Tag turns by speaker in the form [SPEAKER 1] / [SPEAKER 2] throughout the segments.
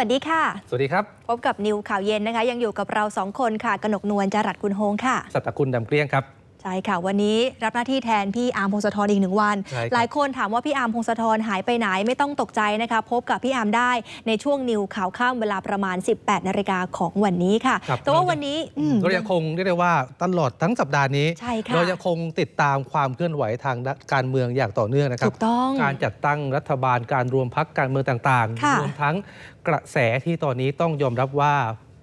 [SPEAKER 1] วัสดีค่ะ
[SPEAKER 2] สวัสดีครับ
[SPEAKER 1] พบกับนิวข่าวเย็นนะคะ ยังอยู่กับเราสองคนค่ะ กนกนวลจรัสคุณโฮงค่ะ
[SPEAKER 2] สัตคุณดำเกลี้ยงครับ
[SPEAKER 1] ใช่ค่ะ วันนี้รับหน้าที่แทนพี่อาร์มพงศธรอีกหนึ่งวัน
[SPEAKER 2] ใช่ครับ
[SPEAKER 1] หลายคนถามว่าพี่อาร์มพงศธรหายไปไหนไม่ต้องตกใจนะคะ พบกับพี่อาร์มได้ในช่วงนิวข่าวข้ามเวลาประมาณ 18นาฬิกาของวันนี้ค่ะ
[SPEAKER 2] ครับ
[SPEAKER 1] แต่ว่าวันนี้อืม
[SPEAKER 2] เรายังคงเรียกได้ว่าตลอดทั้งสัปดาห์นี้
[SPEAKER 1] ใช่ค่ะ
[SPEAKER 2] เรายังคงติดตามความเคลื่อนไหวทางการเมืองอย่างต่อเนื่องนะครับ
[SPEAKER 1] ถูกต้อง
[SPEAKER 2] การจัดตั้งรัฐบาลการรวมพักการเมืองต่าง
[SPEAKER 1] ค่ะ
[SPEAKER 2] ๆ รวมทั้งกระแสที่ตอนนี้ต้องยอมรับว่า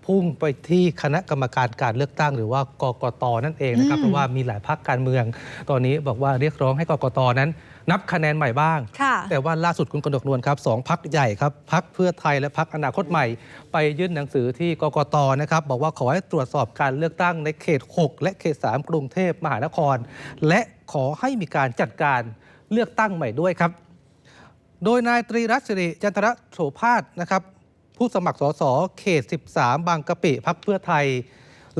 [SPEAKER 2] พุ่งไปที่คณะกรรมการการเลือกตั้ง หรือว่ากกตนั่นเองนะครับ
[SPEAKER 1] อืม
[SPEAKER 2] เพราะว่ามีหลายพักการเมือง ตอนนี้บอกว่าเรียกร้องให้กกตนั้น นับคะแนนใหม่บ้าง
[SPEAKER 1] ค่ะ
[SPEAKER 2] แต่ว่าล่าสุดคุณกนกนวลครับสองพักใหญ่ครับพักเพื่อไทยและพักอนาคตใหม่ ไปยื่นหนังสือที่กกตนะครับบอกว่าขอให้ตรวจสอบการเลือกตั้งในเขต 6 และเขต 3 กรุงเทพมหานคร และขอให้มีการจัดการเลือกตั้งใหม่ด้วยครับ โดยนายตรีรัตน์สิริจันทรโสภาสนะครับ ผู้สมัครสสเขต 13 บางกะปิพักเพื่อไทย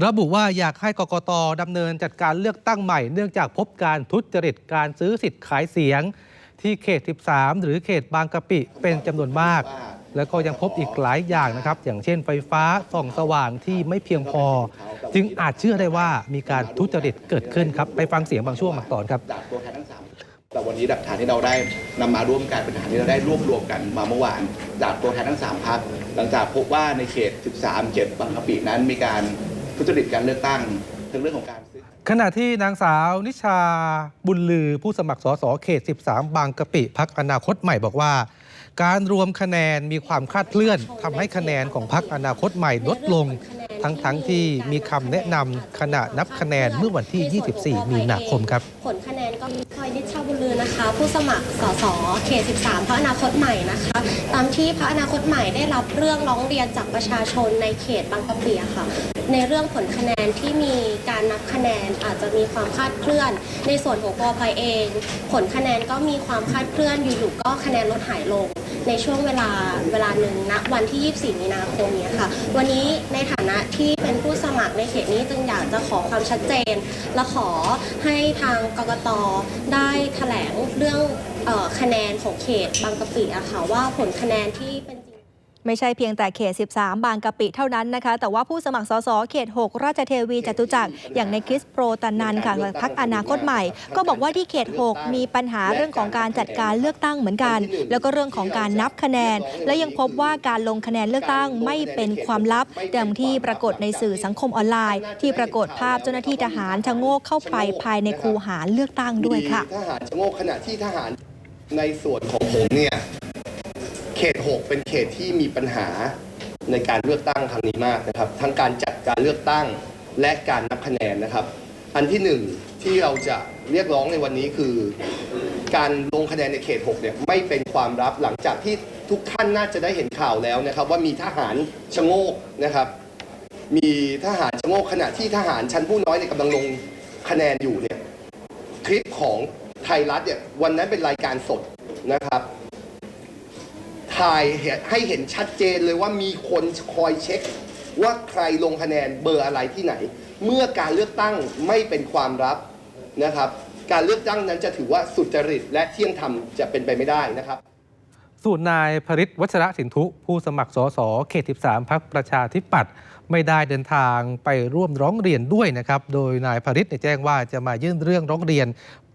[SPEAKER 2] ระบุว่าอยากให้กกตดำเนินจัดการเลือกตั้งใหม่เนื่องจากพบการทุจริตการซื้อสิทธิ์ขายเสียง ที่เขต 13 หรือเขตบางกะปิเป็นจำนวนมาก แล้วก็ยังพบอีกหลายอย่างนะครับ อย่างเช่นไฟฟ้าส่องสว่างที่ไม่เพียงพอ จึงอาจเชื่อได้ว่ามีการทุจริตเกิดขึ้นครับไปฟังเสียงบางช่วงบางตอนครับ
[SPEAKER 3] วันนี้หลักฐานที่เราได้นำมาร่วมกันเป็นหลักฐานที่เราได้รวบรวมกันมาเมื่อวาน จากตัวแทนทั้งสามพักหลังจากพบว่าในเขต 13 เขตบางกะปินั้นมีการทุจริตการเลือกตั้งทั้งเรื่องของการซื้อ
[SPEAKER 2] ขณะที่นางสาวนิชาบุญลือผู้สมัครสสเขต 13 บางกะปิพักอนาคตใหม่บอกว่า การรวมคะแนนมีความคลาดเคลื่อนทำให้คะแนนของพักอนาคตใหม่ลดลง ทั้งๆที่มีคำแนะนำขณะนับคะแนนเมื่อวันที่ 24 มีนาคมครับ
[SPEAKER 4] ผลคะแนนก็มีพลอยนิชชาบุลือนะคะ ผู้สมัครสสเขต 13 พระอนาคตใหม่นะคะ ตามที่พระอนาคตใหม่ได้รับเรื่องร้องเรียนจากประชาชนในเขตบางกะปิอะค่ะในเรื่องผลคะแนนที่มีการนับคะแนนอาจจะมีความคลาดเคลื่อน ในส่วนของตัวพลอยเอง ผลคะแนนก็มีความคลาดเคลื่อนอยู่ๆก็คะแนนลดหายลง ในช่วงเวลาเวลาหนึ่งณวันที่ 24 มีนาคมเนี้ยค่ะ วันนี้ในฐานะที่เป็นผู้สมัครในเขตนี้จึงอยากจะขอความชัดเจน และขอให้ทางกกตได้แถลงเรื่องเออคะแนนของเขตบางกะปิอะค่ะว่าผลคะแนนที่เป็น
[SPEAKER 1] ไม่ใช่เพียงแต่เขต 13 บางกะปิเท่านั้นนะคะ แต่ว่าผู้สมัครสสเขต 6 ราชเทวีจตุจักรอย่างในคริสโปรตันนันค่ะพักอนาคตใหม่ ก็บอกว่าที่เขต 6 มีปัญหาเรื่องของการจัดการเลือกตั้งเหมือนกัน แล้วก็เรื่องของการนับคะแนน และยังพบว่าการลงคะแนนเลือกตั้งไม่เป็นความลับดังที่ปรากฏในสื่อสังคมออนไลน์ ที่ปรากฏภาพเจ้าหน้าที่ทหารชะโงกเข้าไปภายในคูหาเลือกตั้งด้วยค่ะ
[SPEAKER 3] ทหารชะโงกขณะที่ทหารในส่วนของผมเนี่ย เขต 6 เป็นเขตที่มีปัญหาในการเลือกตั้งครั้งนี้มากนะครับ ทั้งการจัดการเลือกตั้งและการนับคะแนนนะครับ อันที่หนึ่งที่เราจะเรียกร้องในวันนี้คือ การลงคะแนนในเขต 6 เนี่ยไม่เป็นความลับหลังจากที่ทุกท่านน่าจะได้เห็นข่าวแล้วนะครับ ว่ามีทหารชะโงกนะครับ มีทหารชะโงกขณะที่ทหารชั้นผู้น้อยเนี่ยกำลังลงคะแนนอยู่เนี่ยคลิปของไทยรัฐเนี่ยวันนั้นเป็นรายการสดนะครับ ถ่ายให้เห็นชัดเจนเลยว่ามีคนคอยเช็ค ว่าใครลงคะแนนเบอร์อะไรที่ไหน เมื่อการเลือกตั้งไม่เป็นความลับนะครับ การเลือกตั้งนั้นจะถือว่าสุจริตและเที่ยงธรรมจะเป็นไปไม่ได้นะครับ
[SPEAKER 2] ส่วนนายพริตวัชระสินทุ ผู้สมัครสสเขต 13 พักประชาธิปัตย์ ไม่ได้เดินทางไปร่วมร้องเรียนด้วยนะครับ โดยนายพริตเนี่ยแจ้งว่าจะมายื่นเรื่องร้องเรียน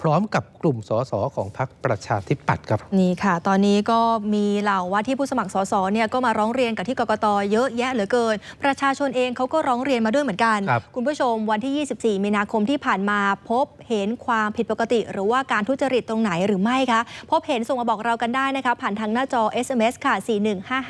[SPEAKER 2] พร้อมกับกลุ่มสสของพักประชาธิปัตย์ครับ
[SPEAKER 1] นี่ค่ะ ตอนนี้ก็มีเหล่าว่าที่ผู้สมัครสสเนี่ยก็มาร้องเรียนกับที่กกตเยอะแยะเหลือเกิน ประชาชนเองเขาก็ร้องเรียนมาด้วยเหมือนกัน
[SPEAKER 2] ครับ
[SPEAKER 1] ณผู้ชมวันที่ 24 มีนาคมที่ผ่านมาพบเห็นความผิดปกติ หรือว่าการทุจริตตรงไหนหรือไม่คะพบเห็นส่งมาบอกเรากันได้นะคะผ่านทางหน้าจอ SMS ค่ะ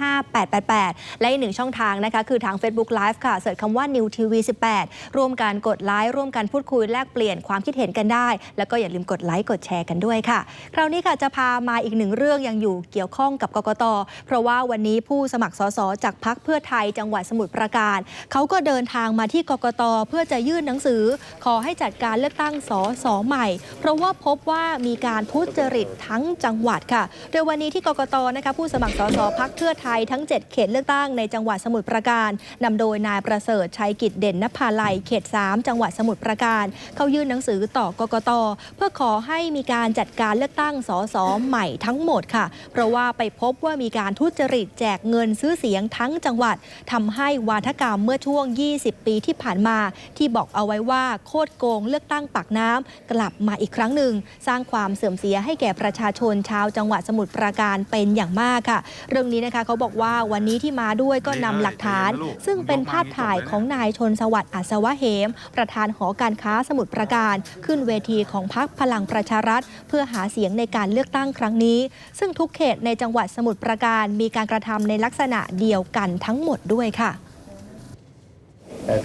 [SPEAKER 1] 4155888 และอีกหนึ่งช่องทางนะคะคือทาง Facebook Live ค่ะเสิร์ชคำว่า New TV 18 ร่วมการกดไลค์ร่วมกันพูดคุยแลกเปลี่ยนความคิดเห็นกันได้ แล้วก็อย่าลืมกดไลค์กดแชร์กันด้วยค่ะ คราวนี้ค่ะจะพามาอีกหนึ่งเรื่องยังอยู่เกี่ยวข้องกับกกต เพราะว่าวันนี้ผู้สมัครสสจากพักเพื่อไทยจังหวัดสมุทรปราการเขาก็เดินทางมาที่กกต เพื่อจะยื่นหนังสือ ขอให้จัดการเลือกตั้งสสใหม่ เพราะว่าพบว่ามีการทุจริตทั้งจังหวัดค่ะ โดยวันนี้ที่กกตนะคะผู้สมัครสสพักเพื่อไทยทั้ง 7 เขตเลือกตั้งในจังหวัดสมุทรปราการนำโดยนายประเสริฐชัยกิจเด่นนภาลัยเขต 3 จังหวัดสมุทรปราการ เข้ายื่นหนังสือต่อกกต เพื่อขอให้มีการจัดการเลือกตั้งสสใหม่ทั้งหมดค่ะ เพราะว่าไปพบว่ามีการทุจริตแจกเงินซื้อเสียงทั้งจังหวัดทำให้วาทกรรมเมื่อช่วง 20 ปีที่ผ่านมา ที่บอกเอาไว้ว่าโคตรโกงเลือกตั้งปากน้ำกลับมาอีกครั้งหนึ่ง สร้างความเสื่อมเสียให้แก่ประชาชนชาวจังหวัดสมุทรปราการเป็นอย่างมากค่ะ เรื่องนี้นะคะเขาบอกว่าวันนี้ที่มาด้วยก็นำหลักฐาน ซึ่งเป็นภาพถ่ายของนายชนสวัสดิ์อัศวะเหม ประธานหอการค้าสมุทรปราการ ขึ้นเวทีของพรรคพลังประชารัฐ เพื่อหาเสียงในการเลือกตั้งครั้งนี้ ซึ่งทุกเขตในจังหวัดสมุทรปราการมีการกระทำในลักษณะเดียวกันทั้งหมดด้วยค่ะ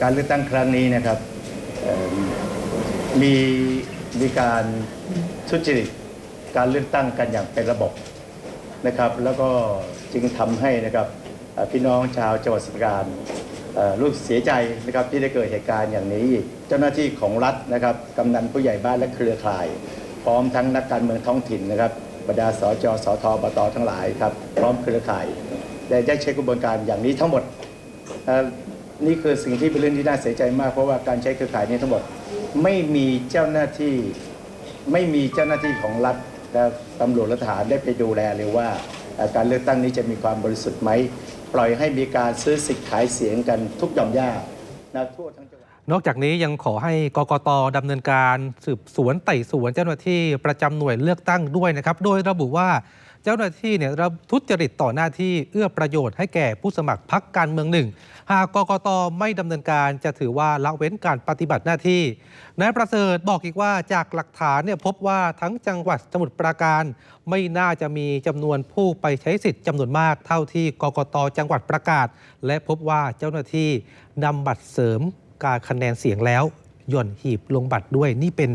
[SPEAKER 5] การเลือกตั้งครั้งนี้นะครับมีมีการทุจริตการเลือกตั้งกันอย่างเป็นระบบนะครับ แล้วก็จึงทำให้นะครับพี่น้องชาวจังหวัดสมุทรปราการ รู้สึกเสียใจนะครับที่ได้เกิดเหตุการณ์อย่างนี้ เจ้าหน้าที่ของรัฐนะครับกำนันผู้ใหญ่บ้านและเครือข่าย พร้อมทั้งนักการเมืองท้องถิ่นนะครับบรรดาสจสทบตทั้งหลายครับพร้อมเครือข่ายได้ได้ใช้กระบวนการอย่างนี้ทั้งหมดนี่คือสิ่งที่เป็นเรื่องที่น่าเสียใจมาก เพราะว่าการใช้เครือข่ายนี้ทั้งหมดไม่มีเจ้าหน้าที่ไม่มีเจ้าหน้าที่ของรัฐและตำรวจและทหารได้ไปดูแลเลยว่า การเลือกตั้งนี้จะมีความบริสุทธิ์ไหม ปล่อยให้มีการซื้อสิทธิ์ขายเสียงกันทุกหย่อมย่านะทั่วทั้งจังหวัด
[SPEAKER 2] นอกจากนี้ยังขอให้กกตดำเนินการสืบสวนไต่สวนเจ้าหน้าที่ประจำหน่วยเลือกตั้งด้วยนะครับ โดยระบุว่า เจ้าหน้าที่เนี่ยทุจริตต่อหน้าที่เอื้อประโยชน์ให้แก่ผู้สมัครพักการเมืองหนึ่ง หากกกตไม่ดำเนินการจะถือว่าละเว้นการปฏิบัติหน้าที่นายประเสริฐบอกอีกว่าจากหลักฐานเนี่ยพบว่าทั้งจังหวัดสมุทรปราการ ไม่น่าจะมีจำนวนผู้ไปใช้สิทธิ์จำนวนมากเท่าที่กกตจังหวัดประกาศ และพบว่าเจ้าหน้าที่นำบัตรเสริมการคะแนนเสียงแล้ว หย่อนหีบลงบัตรด้วยนี่เป็น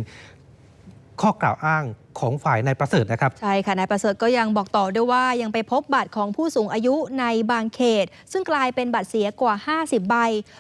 [SPEAKER 2] ข้อกล่าวอ้าง ของฝ่ายนายประเสริฐนะครับ
[SPEAKER 1] ใช่ค่ะนายประเสริฐก็ยังบอกต่อด้วยว่ายังไปพบบัตรของผู้สูงอายุในบางเขต ซึ่งกลายเป็นบัตรเสียกว่า 50 ใบ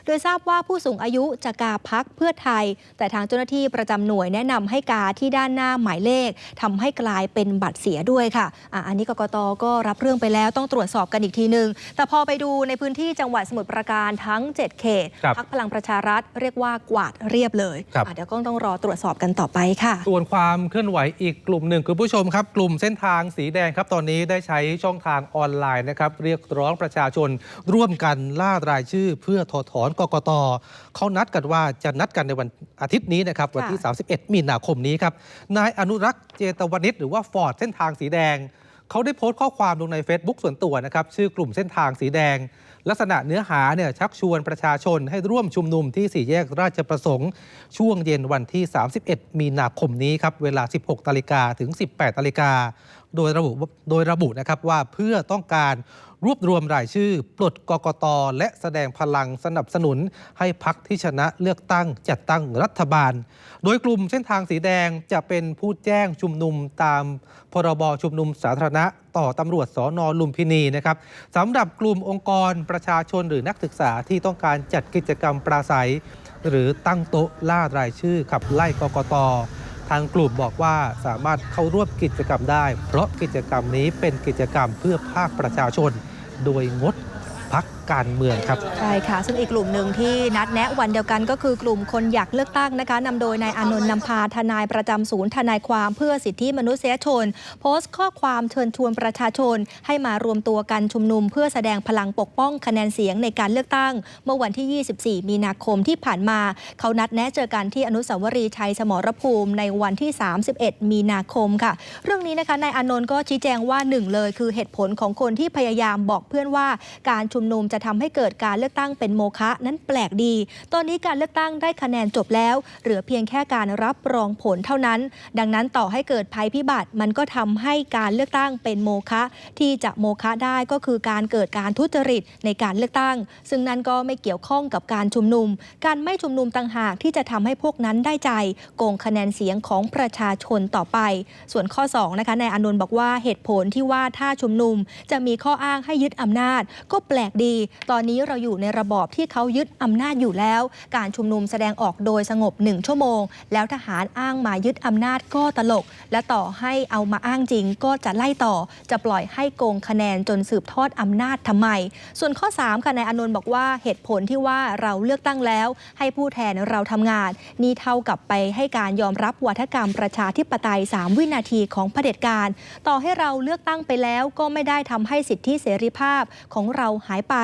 [SPEAKER 1] โดยทราบว่าผู้สูงอายุจะกาพักเพื่อไทย แต่ทางเจ้าหน้าที่ประจำหน่วยแนะนำให้กาที่ด้านหน้าหมายเลขทำให้กลายเป็นบัตรเสียด้วยค่ะอะอันนี้กกตก็รับเรื่องไปแล้วต้องตรวจสอบกันอีกทีนึงแต่พอไปดูในพื้นที่จังหวัดสมุทรปราการทั้ง 7 เขต
[SPEAKER 2] ครับ
[SPEAKER 1] พักพลังประชารัฐเรียกว่ากวาดเรียบเลย
[SPEAKER 2] ครับ
[SPEAKER 1] อะเดี๋ยวก็ต้องรอตรวจสอบกันต่อไปค่ะ
[SPEAKER 2] ส่วนความเคลื่อนไหวอีกกลุ่มหนึ่งคุณผู้ชมครับ กลุ่มเส้นทางสีแดงครับ ตอนนี้ได้ใช้ช่องทางออนไลน์นะครับ เรียกร้องประชาชน ร่วมกันล่ารายชื่อ เพื่อถอดถอนกกตเขานัดกันว่าจะนัดกันในวันอาทิตย์นี้นะครับ วันที่ 31 มีนาคมนี้ครับนายอนุรักษ์เจตวนิชหรือว่าฟอร์ดเส้นทางสีแดงเขาได้โพสต์ข้อความลงใน Facebook ส่วนตัวนะครับชื่อกลุ่มเส้นทางสีแดง ลักษณะเนื้อหาเนี่ยชักชวนประชาชนให้ร่วมชุมนุมที่สี่แยกราชประสงค์ ช่วงเย็นวันที่ 31 มีนาคมนี้ครับ เวลา 16นาฬิกาถึง 18นาฬิกาโดยระบุโดยระบุนะครับว่าเพื่อต้องการ รวบรวมรายชื่อ ปลดกกต และแสดงพลังสนับสนุน ให้พักที่ชนะเลือกตั้งจัดตั้งรัฐบาล โดยกลุ่มเส้นทางสีแดงจะเป็นผู้แจ้งชุมนุมตามพรบชุมนุมสาธารณะ ต่อตำรวจสอนอลุมพินีนะครับสำหรับกลุ่มองค์กรประชาชนหรือนักศึกษาที่ต้องการจัดกิจกรรมปราศัย หรือตั้งโต๊ะล่ารายชื่อขับไล่กกตทางกลุ่มบอกว่าสามารถเข้าร่วมกิจกรรมได้ เพราะกิจกรรมนี้เป็นกิจกรรมเพื่อภาคประชาชน โดยงดพั การเมืองครับ
[SPEAKER 1] ใช่ค่ะ ซึ่งอีกกลุ่มหนึ่งที่นัดแนะวันเดียวกันก็คือกลุ่มคนอยากเลือกตั้งนะคะนำโดยนายอานนท์นำพาทนายประจำศูนย์ทนายความเพื่อสิทธิมนุษยชน โพสต์ข้อความเชิญชวนประชาชน ให้มารวมตัวกันชุมนุม เพื่อแสดงพลังปกป้องคะแนนเสียงในการเลือกตั้ง เมื่อวันที่ 24 มีนาคมที่ผ่านมา เขานัดแนะเจอกันที่อนุสาวรีย์ชัยสมรภูมิในวันที่ 31 มีนาคมค่ะ เรื่องนี้นะคะนายอานนท์ก็ชี้แจงว่าหนึ่งเลย คือเหตุผลของคนที่พยายามบอกเพื่อนว่าการชุมนุมจะทำให้เกิดการเลือกตั้งเป็นโมฆะนั้นแปลกดี ตอนนี้การเลือกตั้งได้คะแนนจบแล้ว เหลือเพียงแค่การรับรองผลเท่านั้น ดังนั้นต่อให้เกิดภัยพิบัติมันก็ทำให้การเลือกตั้งเป็นโมฆะที่จะโมฆะได้ก็คือการเกิดการทุจริตในการเลือกตั้ง ซึ่งนั่นก็ไม่เกี่ยวข้องกับการชุมนุม การไม่ชุมนุมต่างหากที่จะทำให้พวกนั้นได้ใจ โกงคะแนนเสียงของประชาชนต่อไป ส่วนข้อ2นะคะนายอนนท์บอกว่าเหตุผลที่ว่าถ้าชุมนุม จะมีข้ออ้างให้ยึดอำนาจ ก็แปลกดีตอนนี้เราอยู่ในระบอบที่เขายึดอำนาจอยู่แล้ว การชุมนุมแสดงออกโดยสงบหนึ่งชั่วโมง แล้วทหารอ้างมายึดอำนาจก็ตลก และต่อให้เอามาอ้างจริงก็จะไล่ต่อ จะปล่อยให้โกงคะแนนจนสืบทอดอำนาจทำไม ส่วนข้อ 3 ค่ะนายอนนท์บอกว่าเหตุผลที่ว่าเราเลือกตั้งแล้ว ให้ผู้แทนเราทำงาน นี่เท่ากับไปให้การยอมรับวัฒกรรมประชาธิปไตย 3 วินาทีของเผด็จการ ต่อให้เราเลือกตั้งไปแล้วก็ไม่ได้ทำให้สิทธิเสรีภาพของเราหายไป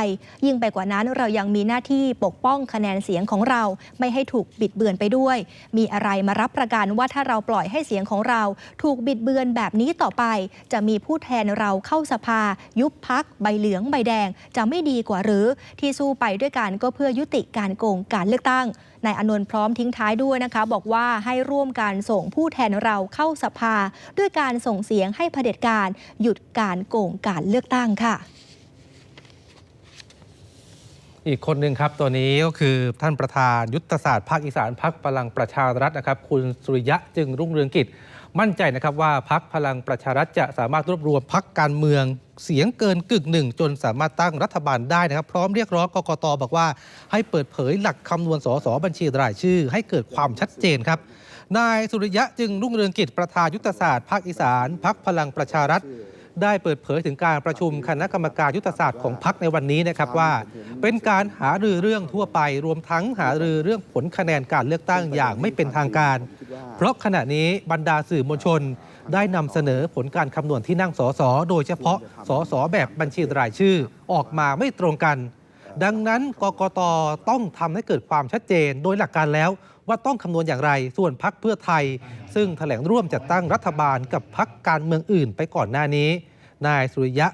[SPEAKER 1] ยิ่งไปกว่านั้นเรายังมีหน้าที่ปกป้องคะแนนเสียงของเราไม่ให้ถูกบิดเบือนไปด้วย มีอะไรมารับประกันว่าถ้าเราปล่อยให้เสียงของเรา ถูกบิดเบือนแบบนี้ต่อไป จะมีผู้แทนเราเข้าสภา ยุบพักใบเหลืองใบแดง จะไม่ดีกว่าหรือที่สู้ไปด้วยกันก็เพื่อยุติการโกงการเลือกตั้งนายอนนท์พร้อมทิ้งท้ายด้วยนะคะ บอกว่าให้ร่วมการส่งผู้แทนเราเข้าสภา ด้วยการส่งเสียงให้เผด็จการ หยุดการโกงการเลือกตั้งค่ะ
[SPEAKER 2] อีกคนหนึ่งครับ ตัวนี้ก็คือท่านประธานยุทธศาสตร์ภาคอีสานพักพลังประชารัฐนะครับ คุณสุริยะจึงรุ่งเรืองกิจ มั่นใจนะครับว่าพักพลังประชารัฐจะสามารถรวบรวมพักการเมืองเสียงเกินกึ่งหนึ่ง จนสามารถตั้งรัฐบาลได้นะครับ พร้อมเรียกร้องกกตบอกว่า ให้เปิดเผยหลักคำนวณสสบัญชีรายชื่อ ให้เกิดความชัดเจนครับนายสุริยะจึงรุ่งเรืองกิจประธานยุทธศาสตร์ภาคอีสานพักพลังประชารัฐ ได้เปิดเผยถึงการประชุมคณะกรรมการยุทธศาสตร์ของพักในวันนี้นะครับว่า เป็นการหารือเรื่องทั่วไป รวมทั้งหารือเรื่องผลคะแนนการเลือกตั้งอย่างไม่เป็นทางการ เพราะขณะนี้บรรดาสื่อมวลชน ได้นำเสนอผลการคำนวณที่นั่งสสโดยเฉพาะสสแบบบัญชีรายชื่อออกมาไม่ตรงกัน ดังนั้นกกตต้องทำให้เกิดความชัดเจนโดยหลักการแล้ว ว่าต้องคำนวณอย่างไร ส่วนพักเพื่อไทย ซึ่งแถลงร่วมจัดตั้งรัฐบาลกับพักการเมืองอื่นไปก่อนหน้านี้ นายสุริยะ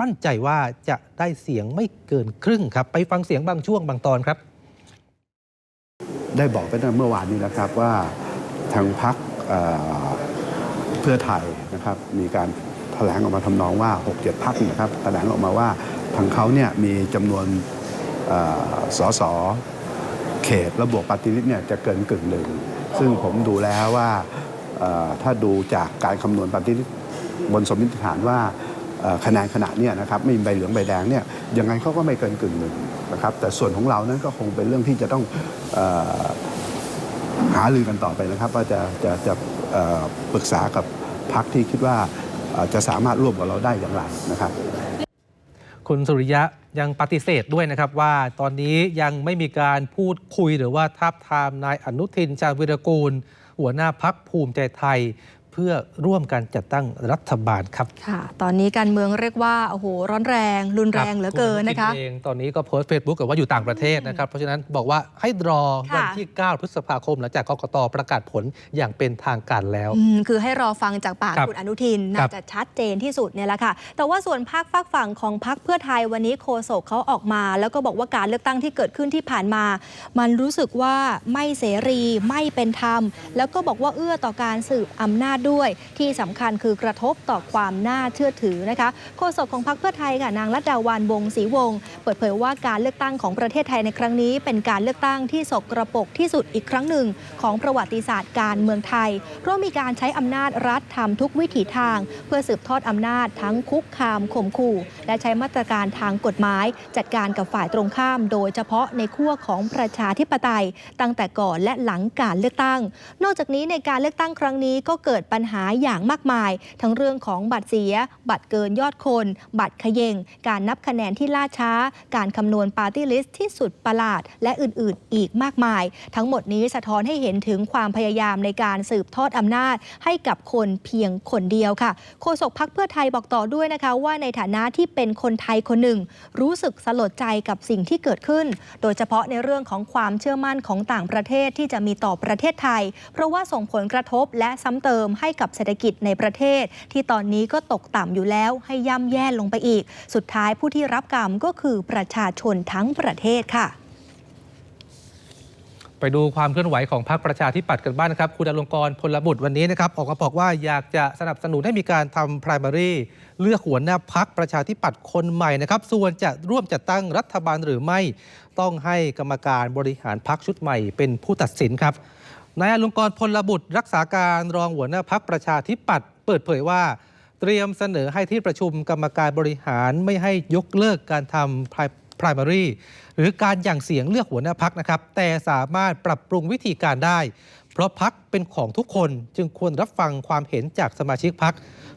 [SPEAKER 2] มั่นใจว่าจะได้เสียงไม่เกินครึ่งครับ ไปฟังเสียงบางช่วงบางตอนครับ
[SPEAKER 6] ได้บอกไปตั้งแต่เมื่อวานนี้แล้วครับว่าทางพักเพื่อไทยนะครับมีการแถลงออกมาทำนองว่า 6-7พักนะครับแถลงออกมาว่าทางเขาเนี่ยมีจำนวนเอ่อสส เขตและบวกปฏิริษีเนี่ยจะเกินกึ่งหนึ่ง ซึ่งผมดูแล้วว่าถ้าดูจากการคำนวณปฏิริษีบนสมมติฐานว่าคะแนนขณะเนี่ยนะครับไม่มีใบเหลืองใบแดงเนี่ยยังไงเขาก็ไม่เกินกึ่งหนึ่งนะครับแต่ส่วนของเรานั้นก็คงเป็นเรื่องที่จะต้องอหารือกันต่อไปนะครับ ว่าจะจะจะปรึกษากับพักที่คิดว่าจะสามารถร่วมกับเราได้อย่างไรนะครับ
[SPEAKER 2] คุณสุริยะยังปฏิเสธด้วยนะครับว่าตอนนี้ยังไม่มีการพูดคุยหรือว่าทับทามนายอนุทินชาญวิรกูล หัวหน้าพักภูมิใจไทย เพื่อร่วมกันจัดตั้งรัฐบาลครับ
[SPEAKER 1] ค่ะ ตอนนี้การเมืองเรียกว่าโอ้โหร้อนแรง รุนแรงเหลือเกินนะคะ
[SPEAKER 2] ณอทิเองตอนนี้ก็โพสต์เฟซบุ๊กกับว่าอยู่ต่างประเทศนะครับ เพราะฉะนั้นบอกว่าให้รอ
[SPEAKER 1] ค่ะ
[SPEAKER 2] วันที่ 9 พฤษภาคมหลังจากกกตประกาศผลอย่างเป็นทางการแล้ว
[SPEAKER 1] อืมคือให้รอฟังจากปาก
[SPEAKER 2] ครับ
[SPEAKER 1] คุณอนุทิน
[SPEAKER 2] ครั
[SPEAKER 1] น่า
[SPEAKER 2] บ
[SPEAKER 1] จะชัดเจนที่สุดเนี่ยแหละค่ะ แต่ว่าส่วนภาคฝากฝั่งของพักเพื่อไทยวันนี้โฆษกเขาออกมา แล้วก็บอกว่าการเลือกตั้งที่เกิดขึ้นที่ผ่านมา มันรู้สึกว่าไม่เสรีไม่เป็นธรรม แล้วก็บอกว่าเอื้อต่อการสืบอำนาจด้วยที่สำคัญคือกระทบต่อความน่าเชื่อถือนะคะโฆษกของพรรคเพื่อไทยค่ะนางรัตดาวันวงศรีวงศ์เปิดเผยว่าการเลือกตั้งของประเทศไทยในครั้งนี้ เป็นการเลือกตั้งที่สกรปรกที่สุดอีกครั้งหนึ่ง ของประวัติศาสตร์การเมืองไทย เพราะมีการใช้อำนาจรัฐทำทุกวิถีทาง เพื่อสืบทอดอำนาจทั้งคุกคามข่มขู่ และใช้มาตรการทางกฎหมาย จัดการกับฝ่ายตรงข้าม โดยเฉพาะในขั้วของประชาธิปไตย ตั้งแต่ก่อนและหลังการเลือกตั้ง นอกจากนี้ในการเลือกตั้งครั้งนี้ก็เกิดปัญหาอย่างมากมาย ทั้งเรื่องของบัตรเสีย บัตรเกินยอดคน บัตรเขยง การนับคะแนนที่ล่าช้า การคำนวณปาร์ตี้ลิสต์ที่สุดประหลาด และอื่นๆ อีกมากมาย ทั้งหมดนี้สะท้อนให้เห็นถึงความพยายามในการสืบทอดอำนาจ ให้กับคนเพียงคนเดียวค่ะโฆษกพักเพื่อไทยบอกต่อด้วยนะคะว่าในฐานะที่เป็นคนไทยคนหนึ่ง รู้สึกสลดใจกับสิ่งที่เกิดขึ้น โดยเฉพาะในเรื่องของความเชื่อมั่นของต่างประเทศที่จะมีต่อประเทศไทย เพราะว่าส่งผลกระทบและซ้ำเติมให้กับเศรษฐกิจในประเทศ ที่ตอนนี้ก็ตกต่ำอยู่แล้วให้ย่ำแย่ลงไปอีก สุดท้ายผู้ที่รับกรรมก็คือประชาชนทั้งประเทศค่ะ
[SPEAKER 2] ไปดูความเคลื่อนไหวของพรรคประชาธิปัตย์กันบ้างนะครับ คุณอลงกรพลบุตรวันนี้นะครับออกมาบอกว่าอยากจะสนับสนุนให้มีการทำ primary เลือกหัวหน้าพักประชาธิปัตย์คนใหม่นะครับ ส่วนจะร่วมจัดตั้งรัฐบาลหรือไม่ ต้องให้กรรมการบริหารพักชุดใหม่เป็นผู้ตัดสินครับ นายอลงกรณ์พลบุตรรักษาการรองหัวหน้าพักประชาธิปัตย์เปิดเผยว่า เตรียมเสนอให้ที่ประชุมกรรมการบริหารไม่ให้ยกเลิกการทำ primary หรือการหยั่งเสียงเลือกหัวหน้าพักนะครับ แต่สามารถปรับปรุงวิธีการได้ เพราะพักเป็นของทุกคนจึงควรรับฟังความเห็นจากสมาชิกพัก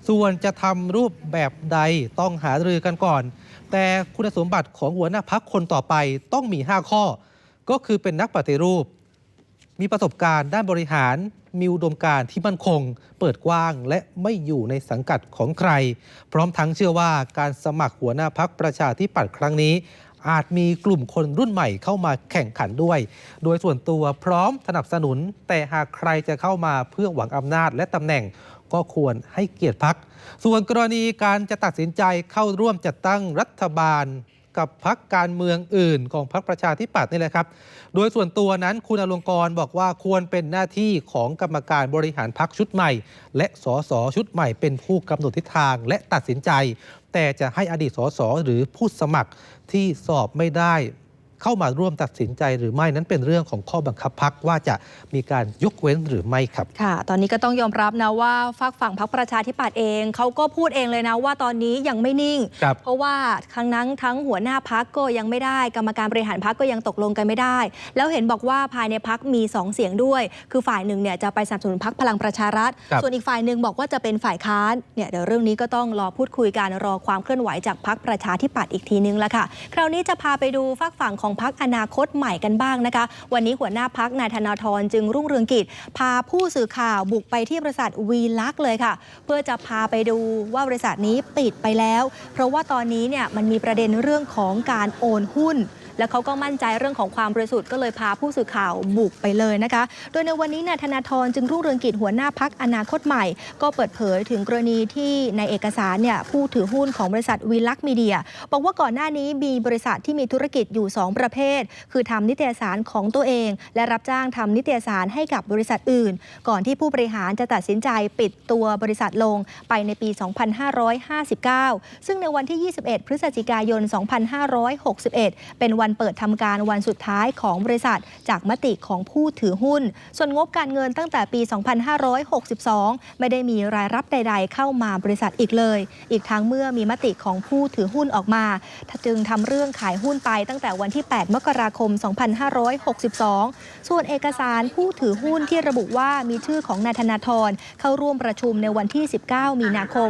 [SPEAKER 2] ส่วนจะทำรูปแบบใดต้องหารือกันก่อน แต่คุณสมบัติของหัวหน้าพักคนต่อไปต้องมี 5 ข้อ ก็คือเป็นนักปฏิรูป มีประสบการณ์ด้านบริหาร มีอุดมการณ์ที่มั่นคง เปิดกว้างและไม่อยู่ในสังกัดของใคร พร้อมทั้งเชื่อว่าการสมัครหัวหน้าพักประชาธิปัตย์ครั้งนี้ อาจมีกลุ่มคนรุ่นใหม่เข้ามาแข่งขันด้วย โดยส่วนตัวพร้อมสนับสนุน แต่หากใครจะเข้ามาเพื่อหวังอำนาจและตำแหน่งก็ควรให้เกียรติพัก ส่วนกรณีการจะตัดสินใจเข้าร่วมจัดตั้งรัฐบาล กับพักการเมืองอื่นของพักประชาธิปัตย์นี่แหละครับ โดยส่วนตัวนั้นคุณอลงกรบอกว่าควรเป็นหน้าที่ของกรรมการบริหารพักชุดใหม่ และสสชุดใหม่เป็นผู้กำหนดทิศทางและตัดสินใจ แต่จะให้อดีตสสหรือผู้สมัครที่สอบไม่ได้ เข้ามาร่วมตัดสินใจหรือไม่นั้นเป็นเรื่องของข้อบังคับพักว่าจะมีการยกเว้นหรือไม่ครับ
[SPEAKER 1] ค่ะ ตอนนี้ก็ต้องยอมรับนะว่าฝากฝั่งพรรคประชาธิปัตย์เองเขาก็พูดเองเลยนะว่าตอนนี้ยังไม่นิ่ง
[SPEAKER 2] ครับ
[SPEAKER 1] เพราะว่าครั้งนั้นทั้งหัวหน้าพักก็ยังไม่ได้ กรรมการบริหารพักก็ยังตกลงกันไม่ได้ แล้วเห็นบอกว่าภายในพักมี 2 เสียงด้วย คือฝ่ายหนึ่งเนี่ยจะไปสนับสนุนพักพลังประชารัฐ
[SPEAKER 2] ครับ
[SPEAKER 1] ส่วนอีกฝ่ายหนึ่งบอกว่าจะเป็นฝ่ายค้านเนี่ยเดี๋ยวเรื่องนี้ก็ต้องรอพูดคุยกันรอความเคลื่อนไหวจากพักประชาธิปัตย์อีกทีนึงละค่ะ คราวนี้จะพาไปดูฝากฝั่งของพักอนาคตใหม่กันบ้างนะคะ วันนี้หัวหน้าพักนายธนาธรจึงรุ่งเรืองกิจ พาผู้สื่อข่าวบุกไปที่บริษัทวีลักษ์เลยค่ะ เพื่อจะพาไปดูว่าบริษัทนี้ปิดไปแล้ว เพราะว่าตอนนี้เนี่ยมันมีประเด็นเรื่องของการโอนหุ้น แล้วเขาก็มั่นใจเรื่องของความบริสุทธิ์ก็เลยพาผู้สื่อข่าวบุกไปเลยนะคะ โดยในวันนี้นายธนาธรจึงรุ่งเรืองกิจหัวหน้าพักอนาคตใหม่ ก็เปิดเผยถึงกรณีที่ในเอกสารเนี่ยผู้ถือหุ้นของบริษัทวีลักษ์มีเดียบอกว่าก่อนหน้านี้มีบริษัทที่มีธุรกิจอยู่ 2 ประเภท คือทำนิตยสารของตัวเอง และรับจ้างทำนิตยสารให้กับบริษัทอื่น ก่อนที่ผู้บริหารจะตัดสินใจปิดตัวบริษัทลงไปในปี 2559 ซึ่งในวันที่ 21 พฤศจิกายน 2561 เป็นวันันเปิดทำการวันสุดท้ายของบริษัท จากมติของผู้ถือหุ้น ส่วนงบการเงินตั้งแต่ปี 2562 ไม่ได้มีรายรับใด ๆ เข้ามาบริษัทอีกเลย อีกทั้งเมื่อมีมติของผู้ถือหุ้นออกมา จึงทำเรื่องขายหุ้นไปตั้งแต่วันที่ 8 มกราคม 2562 ส่วนเอกสารผู้ถือหุ้นที่ระบุว่ามีชื่อของนายธนาธรเข้าร่วมประชุมในวันที่ 19 มีนาคม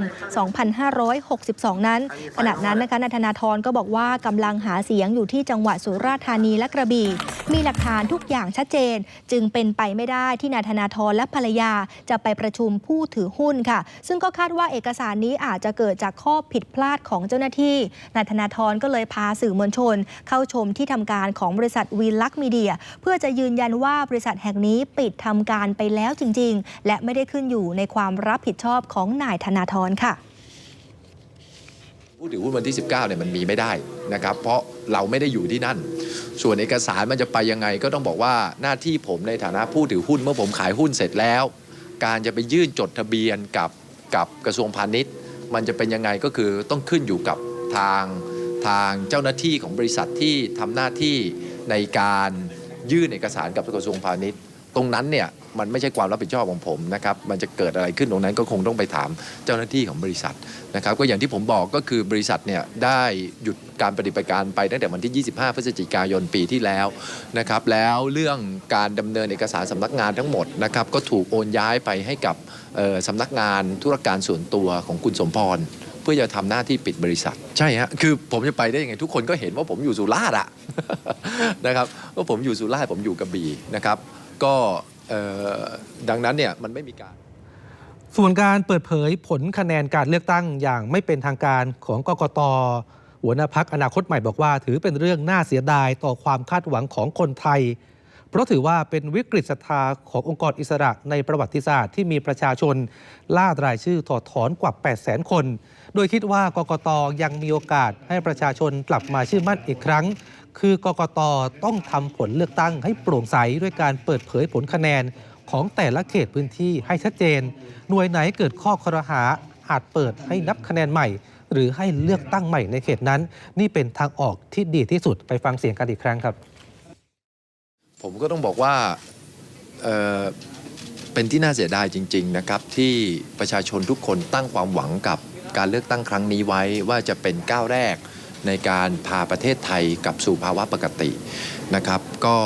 [SPEAKER 1] 2562 นั้น ขณะนั้นนะคะนายธนาธรก็บอกว่ากำลังหาเสียงอยู่ที่จังงหวัดสุราษฎร์ธานีและกระบี่ มีหลักฐานทุกอย่างชัดเจน จึงเป็นไปไม่ได้ที่นายธนาธรและภรรยาจะไปประชุมผู้ถือหุ้นค่ะ ซึ่งก็คาดว่าเอกสารนี้อาจจะเกิดจากข้อผิดพลาดของเจ้าหน้าที่นายธนาธรก็เลยพาสื่อมวลชน เข้าชมที่ทำการของบริษัทวีลักษ์มีเดีย เพื่อจะยืนยันว่าบริษัทแห่งนี้ปิดทำการไปแล้วจริง ๆ และไม่ได้ขึ้นอยู่ในความรับผิดชอบของนายธนาธรค่ะ
[SPEAKER 7] ผู้ถือหุ้นวันที่ 19เนี่ยมันมีไม่ได้นะครับ เพราะ เราไม่ได้อยู่ที่นั่น ส่วนเอกสารมันจะไปยังไงก็ต้องบอกว่าหน้าที่ผมในฐานะผู้ถือหุ้นเมื่อผมขายหุ้นเสร็จแล้ว การจะไปยื่นจดทะเบียนกับกับกระทรวงพาณิชย์ มันจะเป็นยังไงก็คือต้องขึ้นอยู่กับทางทางเจ้าหน้าที่ของบริษัทที่ทำหน้าที่ในการยื่นเอกสารกับกระทรวงพาณิชย์ ตรงนั้นเนี่ย มันไม่ใช่ความรับผิดชอบของผมนะครับ มันจะเกิดอะไรขึ้นตรงนั้นก็คงต้องไปถามเจ้าหน้าที่ของบริษัทนะครับ ก็อย่างที่ผมบอกก็คือบริษัทเนี่ยได้หยุดการปฏิบัติการไปตั้งแต่วันที่ 25 พฤศจิกายนปีที่แล้วนะครับ แล้วเรื่องการดำเนินเอกสารสำนักงานทั้งหมดนะครับ ก็ถูกโอนย้ายไปให้กับเอ่อสำนักงานธุรการส่วนตัวของคุณสมพรเพื่อจะทำหน้าที่ปิดบริษัท ใช่ฮะคือผมจะไปได้ยังไงทุกคนก็เห็นว่าผมอยู่สุราษฎร์อะนะครับว่าผมอยู่สุราษฎร์ผมอยู่กระบี่นะครับ ก็ ดังนั้นเนี่ยมันไม่มีการ
[SPEAKER 2] ส่วนการเปิดเผยผลคะแนนการเลือกตั้งอย่างไม่เป็นทางการของกกตหัวหน้าพักอนาคตใหม่บอกว่า ถือเป็นเรื่องน่าเสียดายต่อความคาดหวังของคนไทย เพราะถือว่าเป็นวิกฤตศรัทธาขององค์กรอิสระในประวัติศาสตร์ที่มีประชาชน ล่ารายชื่อถอดถอนกว่า 8 0 0 0 0 0 คน โดยคิดว่ากกตยังมีโอกาสให้ประชาชนกลับมาชื่อมั่นอีกครั้ง คือกกตต้องทำผลเลือกตั้งให้โปร่งใสด้วยการเปิดเผยผลคะแนนของแต่ละเขตพื้นที่ให้ชัดเจน หน่วยไหนเกิดข้อครหาอาจเปิดให้นับคะแนนใหม่ หรือให้เลือกตั้งใหม่ในเขตนั้น นี่เป็นทางออกที่ดีที่สุดไปฟังเสียงกันอีกครั้งครับ
[SPEAKER 7] ผมก็ต้องบอกว่าเเป็นที่น่าเสียดายจริง ๆ นะครับ ที่ประชาชนทุกคนตั้งความหวังกับการเลือกตั้งครั้งนี้ไว้ว่าจะเป็นก้าวแรก ในการพาประเทศไทยกลับสู่ภาวะปกตินะครับ ก็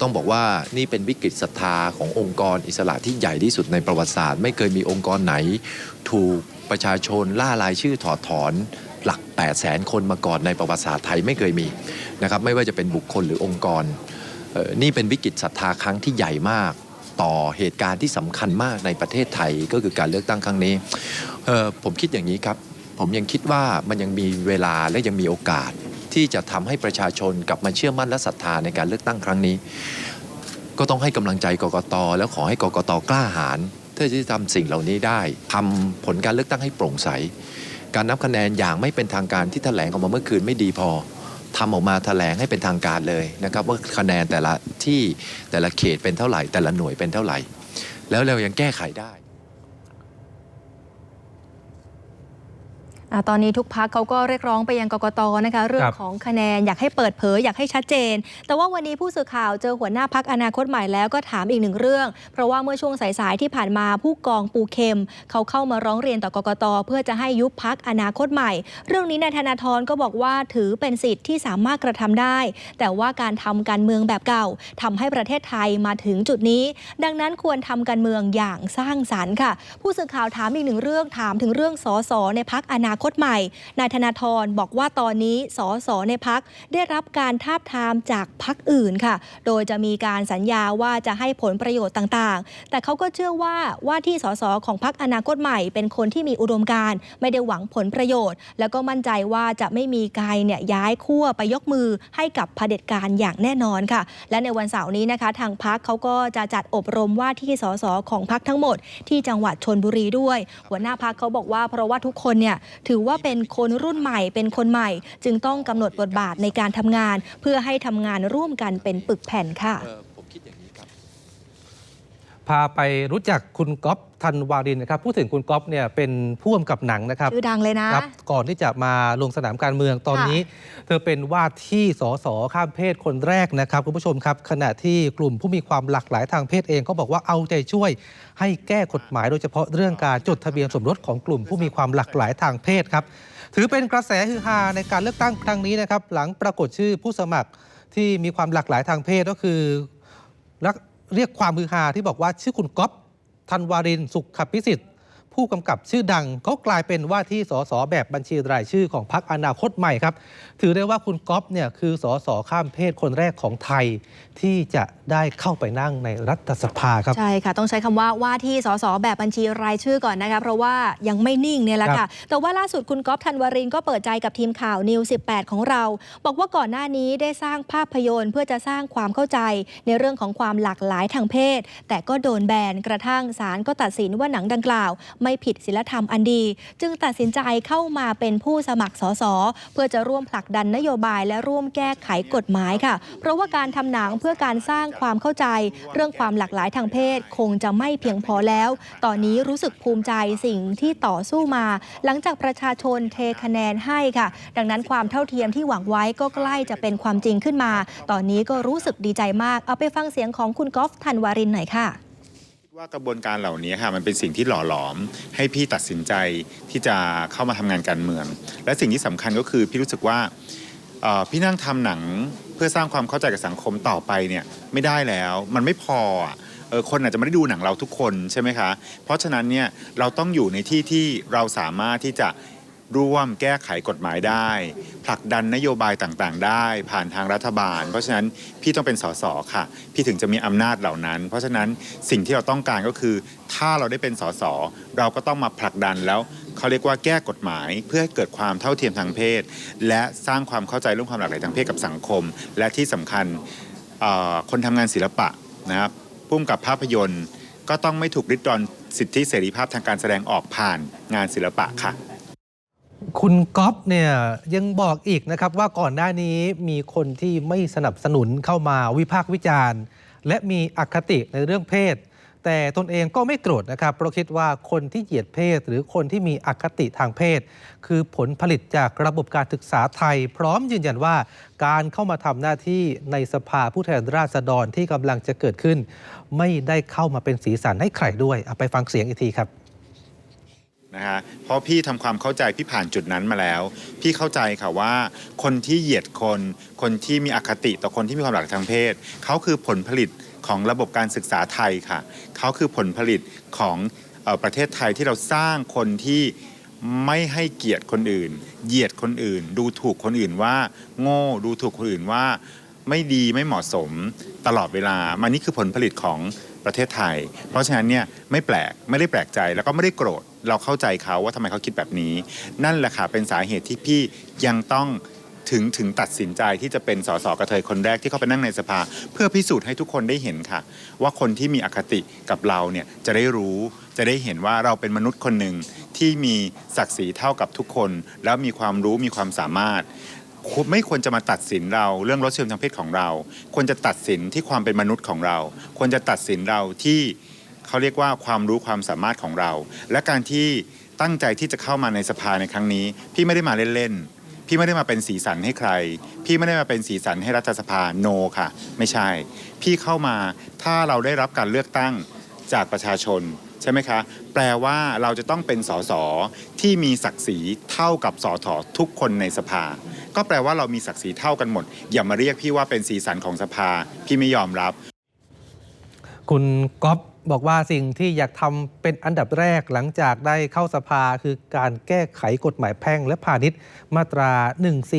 [SPEAKER 7] ต้องบอกว่านี่เป็นวิกฤตศรัทธาขององค์กรอิสระที่ใหญ่ที่สุดในประวัติศาสตร์ ไม่เคยมีองค์กรไหน ถูกประชาชนล่ารายชื่อถอดถอนหลัก 8 0 0แสนคนมาก่อนในประวัติศาสตร์ไทยไม่เคยมีนะครับไม่ว่าจะเป็นบุคคลหรือองค์กร นี่เป็นวิกฤตศรัทธาครั้งที่ใหญ่มากต่อเหตุการณ์ที่สำคัญมากในประเทศไทยก็คือการเลือกตั้งครั้งนี้ผมคิดอย่างนี้ครับ ผมยังคิดว่ามันยังมีเวลาและยังมีโอกาส ที่จะทำให้ประชาชนกลับมาเชื่อมั่นและศรัทธาในการเลือกตั้งครั้งนี้ ก็ต้องให้กำลังใจกกต แล้วขอให้กกตกล้าหาญเพื่อที่จะทำสิ่งเหล่านี้ได้ทำผลการเลือกตั้งให้โปร่งใส การนับคะแนนอย่างไม่เป็นทางการที่แถลงออกมาเมื่อคืนไม่ดีพอทำออกมาแถลงให้เป็นทางการเลยนะครับว่าคะแนนแต่ละที่แต่ละเขตเป็นเท่าไหร่ แต่ละหน่วยเป็นเท่าไหร่ แล้วเรายังแก้ไขได้
[SPEAKER 1] อ่า ตอนนี้ทุกพักเขาก็เรียกร้องไปยังกกตนะคะ เรื่องของคะแนนอยากให้เปิดเผยอยากให้ชัดเจน แต่ว่าวันนี้ผู้สื่อข่าวเจอหัวหน้าพักอนาคตใหม่แล้วก็ถามอีกหนึ่งเรื่อง เพราะว่าเมื่อช่วงสายๆที่ผ่านมาผู้กองปูเข็มเขาเข้ามาร้องเรียนต่อกกตเพื่อจะให้ยุบพักอนาคตใหม่ เรื่องนี้นายธนาธรก็บอกว่าถือเป็นสิทธิ์ที่สามารถกระทำได้ แต่ว่าการทำการเมืองแบบเก่าทำให้ประเทศไทยมาถึงจุดนี้ ดังนั้นควรทำการเมืองอย่างสร้างสรรค์ค่ะ ผู้สื่อข่าวถามอีกหนึ่งเรื่องถามถึงเรื่องสสในพักอนาคตใหม่ นายธนาธรบอกว่าตอนนี้สสในพักได้รับการทาบทามจากพักอื่นค่ะ โดยจะมีการสัญญาว่าจะให้ผลประโยชน์ต่างๆ แต่เขาก็เชื่อว่าว่าที่สสของพักอนาคตใหม่ เป็นคนที่มีอุดมการณ์ไม่ได้หวังผลประโยชน์ แล้วก็มั่นใจว่าจะไม่มีใครเนี่ยย้ายขั้วไปยกมือให้กับเผด็จการอย่างแน่นอนค่ะ และในวันเสาร์นี้นะคะทางพักเขาก็จะจัดอบรมว่าที่สสของพักทั้งหมด ที่จังหวัดชนบุรีด้วย หัวหน้าพักเขาบอกว่าเพราะว่าทุกคนเนี่ยถือือว่าเป็นคนรุ่นใหม่ เป็นคนใหม่ จึงต้องกำหนดบทบาทในการทำงาน เพื่อให้ทำงานร่วมกันเป็นปึกแผ่นค่ะ
[SPEAKER 7] เอ่อผมคิดอย่างนี้ครับ
[SPEAKER 2] พาไปรู้จักคุณก๊อฟธันวารินนะครับพูดถึงคุณก๊อฟเนี่ยเป็นผู้กำกับหนังนะครับ
[SPEAKER 1] ชื่อดังเลยนะ
[SPEAKER 2] ครับ ก่อนที่จะมาลงสนามการเมืองตอนนี้ เธอเป็นว่าที่สสข้ามเพศคนแรกนะครับคุณผู้ชมครับ ขณะที่กลุ่มผู้มีความหลากหลายทางเพศเองก็บอกว่าเอาใจช่วย ให้แก้กฎหมายโดยเฉพาะเรื่องการจดทะเบียนสมรสของกลุ่มผู้มีความหลากหลายทางเพศครับถือเป็นกระแสฮือฮาในการเลือกตั้งครั้งนี้นะครับหลังปรากฏชื่อผู้สมัครที่มีความหลากหลายทางเพศก็คือรัก เรียกความฮือฮาที่บอกว่าชื่อคุณก๊อฟธันวารินสุขพิสิทธิ์ ผู้กำกับชื่อดังเขากลายเป็นว่าที่สสแบบบัญชีรายชื่อของพรรคอนาคตใหม่ครับ ถือได้ว่าคุณก๊อฟเนี่ยคือสสข้ามเพศคนแรกของไทย ที่จะได้เข้าไปนั่งในรัฐสภาครับ
[SPEAKER 1] ใช่ค่ะ ต้องใช้คำว่าว่าที่สสแบบบัญชีรายชื่อก่อนนะคะเพราะว่ายังไม่นิ่งเนี่ยแหละ
[SPEAKER 2] ครั
[SPEAKER 1] ค่ะ
[SPEAKER 2] บ
[SPEAKER 1] แต่ว่าล่าสุดคุณก๊อฟธันวรินทร์ก็เปิดใจกับทีมข่าวนิว 18 ของเรา บอกว่าก่อนหน้านี้ได้สร้างภาพยนตร์ เพื่อจะสร้างความเข้าใจในเรื่องของความหลากหลายทางเพศ แต่ก็โดนแบนกระทั่งศาลก็ตัดสินว่าหนังดังกล่าวไม่ผิดศีลธรรมอันดี จึงตัดสินใจเข้ามาเป็นผู้สมัครสสเพื่อจะร่วมผลักดันนโยบายและร่วมแก้ไขกฎหมายค่ะ เพราะว่าการทำหนังเพื่อการสร้างความเข้าใจ เรื่องความหลากหลายทางเพศคงจะไม่เพียงพอแล้ว ตอนนี้รู้สึกภูมิใจสิ่งที่ต่อสู้มา หลังจากประชาชนเทคะแนนให้ค่ะ ดังนั้นความเท่าเทียมที่หวังไว้ก็ใกล้จะเป็นความจริงขึ้นมา ตอนนี้ก็รู้สึกดีใจมาก เอาไปฟังเสียงของคุณกอล์ฟธันวารินหน่อยค่ะ
[SPEAKER 8] ว่ากระบวนการเหล่านี้ค่ะมันเป็นสิ่งที่หล่อหลอม ให้พี่ตัดสินใจที่จะเข้ามาทำงานการเมือง และสิ่งที่สำคัญก็คือพี่รู้สึกว่าพี่นั่งทำหนังเพื่อสร้างความเข้าใจกับสังคมต่อไปเนี่ยไม่ได้แล้ว มันไม่พอคนอาจจะไม่ได้ดูหนังเราทุกคนใช่ไหมคะ เพราะฉะนั้นเนี่ยเราต้องอยู่ในที่ที่เราสามารถที่จะ ร่วมแก้ไขกฎหมายได้ ผลักดันนโยบายต่างๆ ได้ ผ่านทางรัฐบาล เพราะฉะนั้นพี่ต้องเป็นสสค่ะ พี่ถึงจะมีอำนาจเหล่านั้น เพราะฉะนั้นสิ่งที่เราต้องการก็คือ ถ้าเราได้เป็นสสเราก็ต้องมาผลักดันแล้วเขาเรียกว่าแก้กฎหมายเพื่อให้เกิดความเท่าเทียมทางเพศ และสร้างความเข้าใจเรื่องความหลากหลายทางเพศกับสังคม และที่สำคัญคนทำงานศิลปะนะครับพุ่มกับภาพยนตร์ ก็ต้องไม่ถูกริดรอนสิทธิเสรีภาพทางการแสดงออกผ่านงานศิลปะค่ะ
[SPEAKER 2] คุณก๊อฟเนี่ยยังบอกอีกนะครับว่าก่อนหน้านี้มีคนที่ไม่สนับสนุนเข้ามาวิพากษ์วิจารณ์ และมีอคติในเรื่องเพศ แต่ตนเองก็ไม่โกรธนะครับเพราะคิดว่าคนที่เหยียดเพศ หรือคนที่มีอคติทางเพศ คือผลผลิตจากระบบการศึกษาไทย พร้อมยืนยันว่าการเข้ามาทำหน้าที่ในสภาผู้แทนราษฎรที่กำลังจะเกิดขึ้น ไม่ได้เข้ามาเป็นสีสันให้ใครด้วยเอาไปฟังเสียงอีกทีครับ
[SPEAKER 8] นะคะ เพราะพี่ทำความเข้าใจพี่ผ่านจุดนั้นมาแล้ว พี่เข้าใจค่ะว่า คนที่เหยียดคน คนที่มีอคติต่อคนที่มีความหลากหลายทางเพศเขาคือผลผลิตของระบบการศึกษาไทยค่ะเขาคือผลผลิตของเออประเทศไทยที่เราสร้างคนที่ไม่ให้เกียรติคนอื่น เหยียดคนอื่น ดูถูกคนอื่นว่า โง่ดูถูกคนอื่นว่า ไม่ดีไม่เหมาะสมตลอดเวลา มันนี่คือผลผลิตของประเทศไทย เพราะฉะนั้นเนี่ยไม่แปลกไม่ได้แปลกใจแล้วก็ไม่ได้โกรธ เราเข้าใจเขาว่าทำไมเขาคิดแบบนี้ นั่นแหละค่ะเป็นสาเหตุที่พี่ยังต้องถึงถึงตัดสินใจที่จะเป็นสสกระเทยคนแรกที่เข้าไปนั่งในสภา เพื่อพิสูจน์ให้ทุกคนได้เห็นค่ะ ว่าคนที่มีอคติกับเราเนี่ยจะได้รู้จะได้เห็นว่าเราเป็นมนุษย์คนหนึ่งที่มีศักดิ์ศรีเท่ากับทุกคน แล้วมีความรู้มีความสามารถ ไม่ควรจะมาตัดสินเราเรื่องรสเชิมทางเพศของเรา ควรจะตัดสินที่ความเป็นมนุษย์ของเรา ควรจะตัดสินเราที่ เขาเรียกว่าความรู้ความสามารถของเรา และการที่ตั้งใจที่จะเข้ามาในสภาในครั้งนี้ พี่ไม่ได้มาเล่นๆพี่ไม่ได้มาเป็นสีสันให้ใคร พี่ไม่ได้มาเป็นสีสันให้รัฐสภาโนค่ะ ไม่ใช่ พี่เข้ามาถ้าเราได้รับการเลือกตั้งจากประชาชนใช่ไหมคะ แปลว่าเราจะต้องเป็นสสที่มีศักดิ์ศรีเท่ากับสททุกคนในสภา ก็แปลว่าเรามีศักดิ์ศรีเท่ากันหมด อย่ามาเรียกพี่ว่าเป็นสีสันของสภา พี่ไม่ยอมรับ
[SPEAKER 2] คุณก๊อฟ บอกว่าสิ่งที่อยากทำเป็นอันดับแรกหลังจากได้เข้าสภาคือการแก้ไขกฎหมายแพ่งและพาณิชย์มาตรา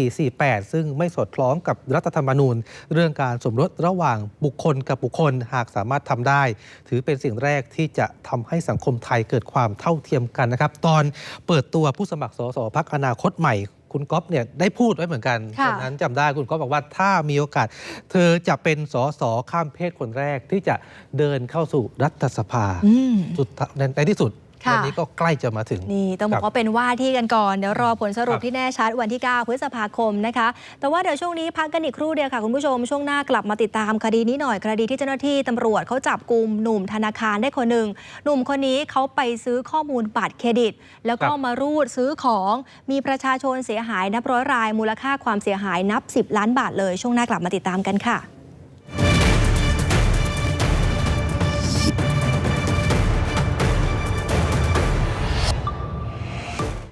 [SPEAKER 2] 1448 ซึ่งไม่สอดคล้องกับรัฐธรรมนูญ เรื่องการสมรสระหว่างบุคคลกับบุคคลหากสามารถทำได้ ถือเป็นสิ่งแรกที่จะทำให้สังคมไทยเกิดความเท่าเทียมกันนะครับ ตอนเปิดตัวผู้สมัครสสพักอนาคตใหม่ คุณก๊อฟเนี่ยได้พูดไว้เหมือนกัน
[SPEAKER 1] ค่ะ
[SPEAKER 2] ตอนนั้นจำได้คุณก๊อฟบอกว่าถ้ามีโอกาส เธอจะเป็นสสข้ามเพศคนแรกที่จะเดินเข้าสู่รัฐสภา
[SPEAKER 1] อืม
[SPEAKER 2] สุดท้ายในที่สุด
[SPEAKER 1] ค่ะ
[SPEAKER 2] วันี้ก็ใกล้จะมาถึง
[SPEAKER 1] นี่ต้องบอก
[SPEAKER 2] ครับ
[SPEAKER 1] ว่าเป็นว่าที่กันก่อน เดี๋ยวรอผลสรุป
[SPEAKER 2] ครับ
[SPEAKER 1] ที่แน่ชัดวันที่ 9 พฤษภาคมนะคะ แต่ว่าเดี๋ยวช่วงนี้พักกันอีกครู่เดียวค่ะคุณผู้ชม ช่วงหน้ากลับมาติดตามคดีนี้หน่อยคดีที่เจ้าหน้าที่ตำรวจเขาจับกลุ่มหนุ่มธนาคารได้คนหนึ่งหนุ่มคนนี้เขาไปซื้อข้อมูลบัตรเครดิต แล้วก็
[SPEAKER 2] ครับ
[SPEAKER 1] มารูดซื้อของมีประชาชนเสียหายนับร้อยราย มูลค่าความเสียหายนับ 10 ล้านบาทเลย ช่วงหน้ากลับมาติดตามกันค่ะ